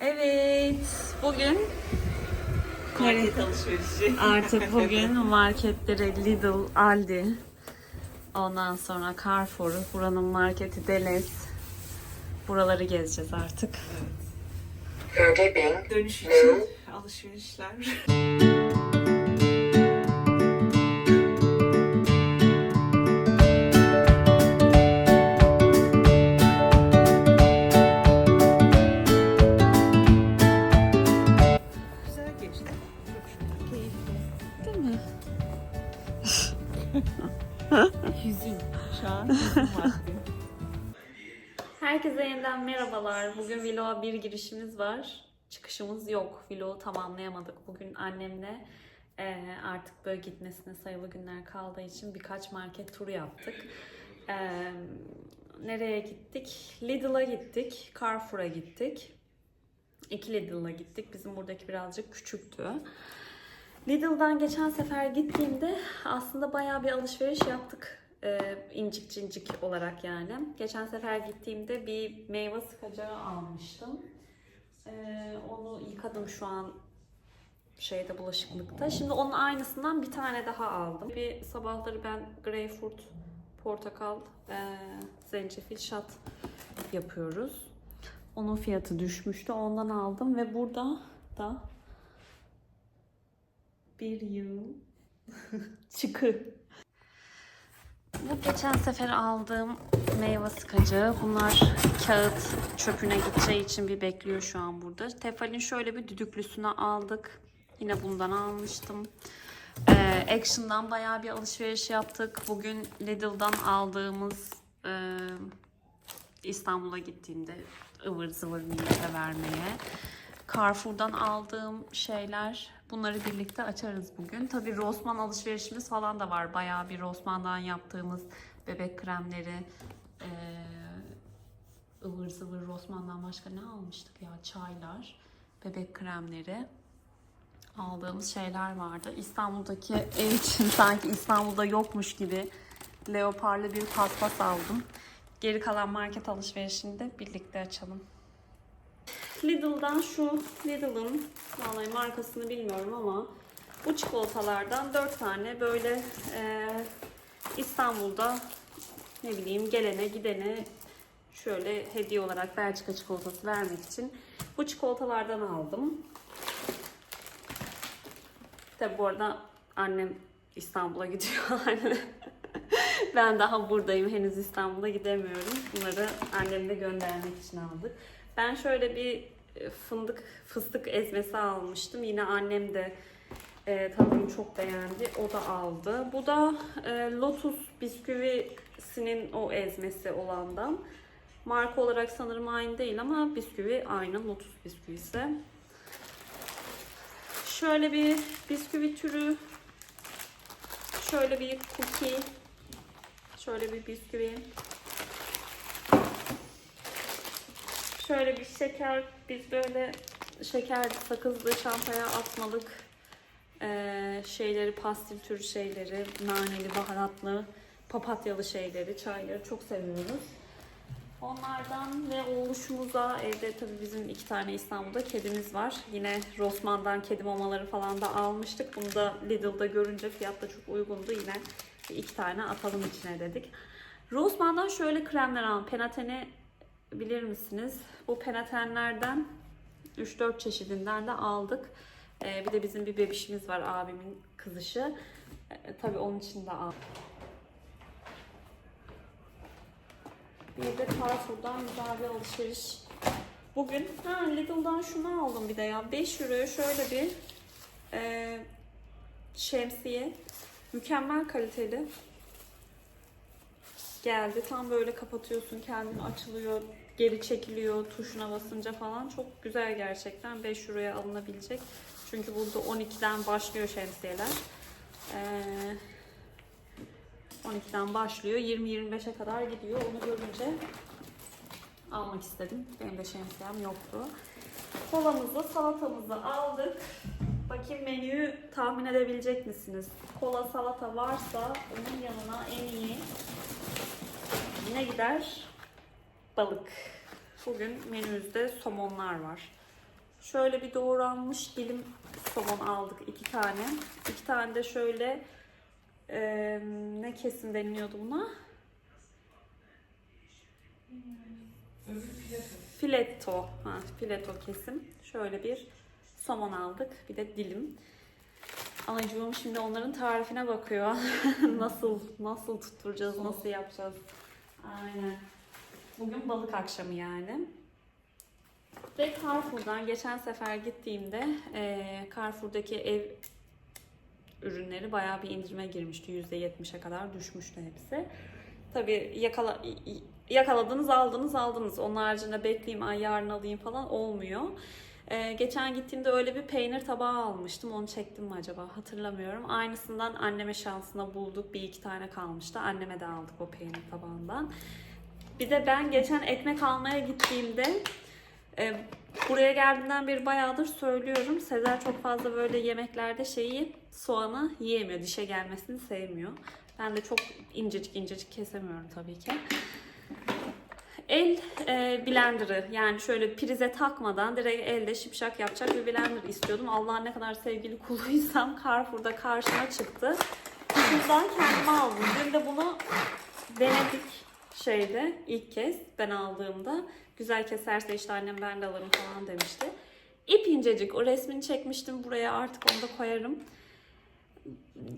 evet, bugün Market alışverişi. artık bugün marketleri Lidl, Aldi, ondan sonra Carrefour, buranın marketi Deles. Buraları gezeceğiz artık. Forgiving. Dönüş için alışverişler. merhabalar. Bugün vloga bir girişimiz var. Çıkışımız yok. Vlogu tamamlayamadık. Bugün annemle eee, artık böyle gitmesine sayılı günler kaldığı için birkaç market turu yaptık. Eee, nereye gittik? Lidl'a gittik. Carrefour'a gittik. İki Lidl'a gittik. Bizim buradaki birazcık küçüktü. Lidl'dan geçen sefer gittiğimde aslında bayağı bir alışveriş yaptık. Ee, incik cincik olarak yani. Geçen sefer gittiğimde bir meyve sıkacağı almıştım. Ee, onu yıkadım şu an şeyde bulaşıklıkta. Şimdi onun aynısından bir tane daha aldım. Bir sabahları ben greyfurt, portakal, e, zencefil şat yapıyoruz. Onun fiyatı düşmüştü. Ondan aldım ve burada da bir yıl çıkı. Bu geçen sefer aldığım meyve sıkacı. Bunlar kağıt çöpüne gideceği için bir bekliyor şu an burada. Tefal'in şöyle bir düdüklüsünü aldık. Yine bundan almıştım. Ee, Action'dan bayağı bir alışveriş yaptık. Bugün Lidl'dan aldığımız e, İstanbul'a gittiğimde ıvır zıvır millete vermeye. Carrefour'dan aldığım şeyler bunları birlikte açarız bugün. Tabii Rossmann alışverişimiz falan da var. Bayağı bir Rossmann'dan yaptığımız bebek kremleri, eee, ıvır zıvır Rossmann'dan başka ne almıştık ya? Çaylar, bebek kremleri aldığımız şeyler vardı. İstanbul'daki ev için sanki İstanbul'da yokmuş gibi leoparlı bir paspas aldım. Geri kalan market alışverişini de birlikte açalım. Lidl'dan şu Lidl'ın vallahi markasını bilmiyorum ama bu çikolatalardan 4 tane böyle e, İstanbul'da ne bileyim gelene gidene şöyle hediye olarak Belçika çikolatası vermek için bu çikolatalardan aldım. Tabi bu arada annem İstanbul'a gidiyor. ben daha buradayım. Henüz İstanbul'a gidemiyorum. Bunları annemle göndermek için aldık. Ben şöyle bir e, fındık fıstık ezmesi almıştım. Yine annem de e, tadını çok beğendi. O da aldı. Bu da e, Lotus bisküvisinin o ezmesi olandan. Marka olarak sanırım aynı değil ama bisküvi aynı. Lotus bisküvisi. Şöyle bir bisküvi türü. Şöyle bir cookie. Şöyle bir bisküvi. Şöyle bir şeker. Biz böyle şeker sakızlı çantaya atmalık eee, şeyleri, pastil türü şeyleri, naneli, baharatlı, papatyalı şeyleri, çayları çok seviyoruz. Onlardan ve oluşumuza evde tabii bizim iki tane İstanbul'da kedimiz var. Yine Rossmann'dan kedi mamaları falan da almıştık. Bunu da Lidl'da görünce fiyat da çok uygundu. Yine iki tane atalım içine dedik. Rossmann'dan şöyle kremler aldım. Penatene bilir misiniz? Bu penatenlerden 3-4 çeşidinden de aldık. Ee, bir de bizim bir bebişimiz var abimin kızışı. Ee, tabii onun için de aldık. Bir de Carrefour'dan bir alışveriş. Bugün ha, Lidl'dan şunu aldım bir de ya. 5 euroya şöyle bir e, şemsiye. Mükemmel kaliteli. Geldi. Tam böyle kapatıyorsun. Kendini açılıyor. Geri çekiliyor. Tuşuna basınca falan. Çok güzel gerçekten. 5 euroya alınabilecek. Çünkü burada 12'den başlıyor şemsiyeler. Eee 12'den başlıyor. 20-25'e kadar gidiyor. Onu görünce almak istedim. Benim de şemsiyem yoktu. Kolamızı, salatamızı aldık. Bakayım menüyü tahmin edebilecek misiniz? Kola, salata varsa onun yanına en iyi ne gider? Balık. Bugün menümüzde somonlar var. Şöyle bir doğranmış dilim somon aldık iki tane. İki tane de şöyle eee, ne kesim deniliyordu buna? Filetto. Ha, filetto kesim. Şöyle bir somon aldık. Bir de dilim. Anacığım şimdi onların tarifine bakıyor. nasıl nasıl tutturacağız, nasıl yapacağız. Aynen. Bugün balık akşamı yani. Ve Carrefour'dan geçen sefer gittiğimde eee Carrefour'daki ev ürünleri bayağı bir indirime girmişti. %70'e kadar düşmüştü hepsi. Tabii yakala, yakaladınız aldınız aldınız. Onun haricinde bekleyeyim ay yarın alayım falan olmuyor. Ee, geçen gittiğimde öyle bir peynir tabağı almıştım. Onu çektim mi acaba hatırlamıyorum. Aynısından anneme şansına bulduk. Bir iki tane kalmıştı. Anneme de aldık o peynir tabağından. Bir de ben geçen ekmek almaya gittiğimde e, buraya geldiğimden beri bayağıdır söylüyorum. Sezer çok fazla böyle yemeklerde şeyi soğanı yiyemiyor. Dişe gelmesini sevmiyor. Ben de çok incecik incecik kesemiyorum tabii ki. El e, blenderı yani şöyle prize takmadan direkt elde şipşak yapacak bir blender istiyordum. Allah'ın ne kadar sevgili kuluysam Carrefour'da karşıma çıktı. Bundan kendime aldım. Dün de bunu denedik şeyde ilk kez ben aldığımda. Güzel keserse işte annem ben de alırım falan demişti. İp incecik o resmini çekmiştim buraya artık onu da koyarım.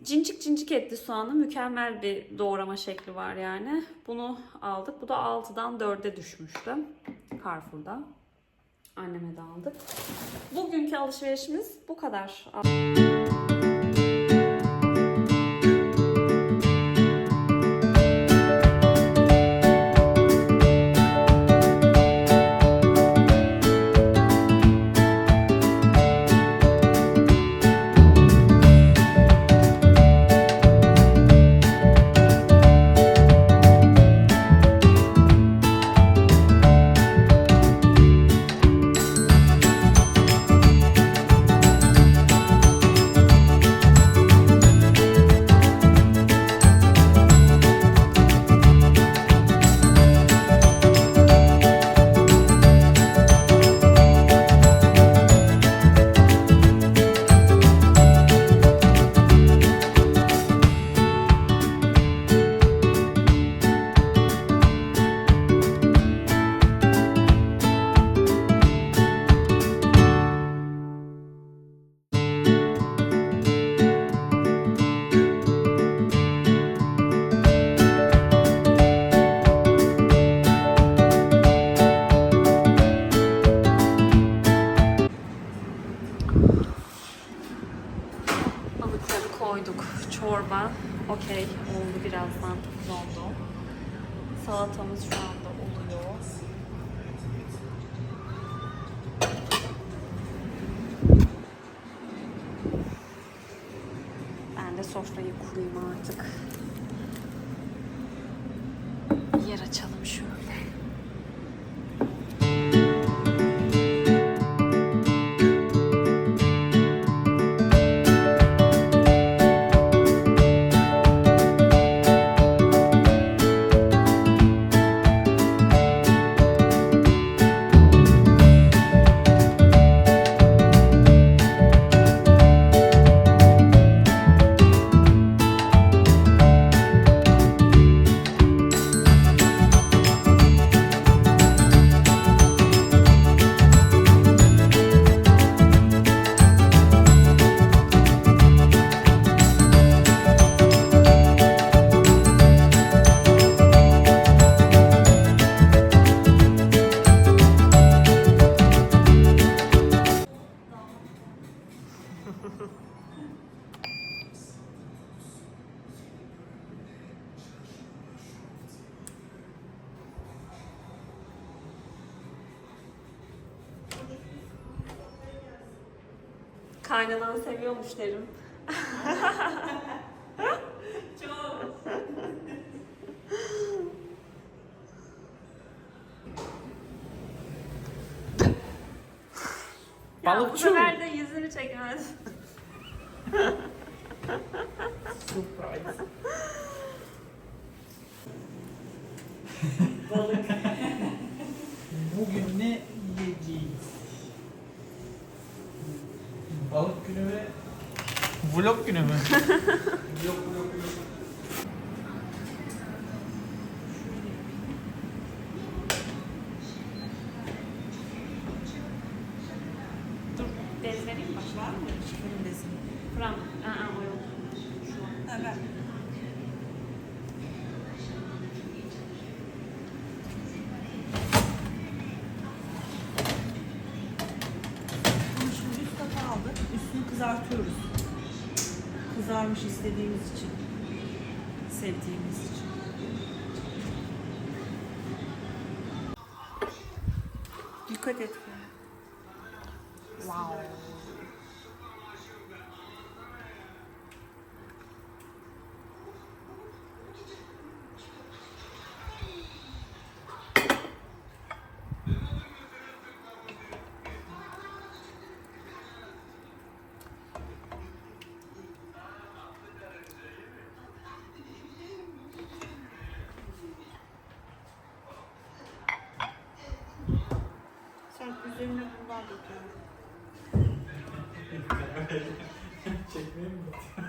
Cincik cincik etti soğanı. Mükemmel bir doğrama şekli var yani. Bunu aldık. Bu da 6'dan 4'e düşmüştü. Carrefour'da. Anneme de aldık. Bugünkü alışverişimiz bu kadar. Sofrayı kurayım artık. Yer açalım şöyle. Kaynanan seviyormuş derim. Ya bu Balıkçı. sefer de yüzünü çekmez. Surprise. Balık. Bugün güne mi? Dur, bez vereyim mi? Var mı? Şifarin bezi. Fram. Aa, o yok. Şu an. Ha istediğimiz için. Sevdiğimiz için. Dikkat et. Wow. Çekmeye mi?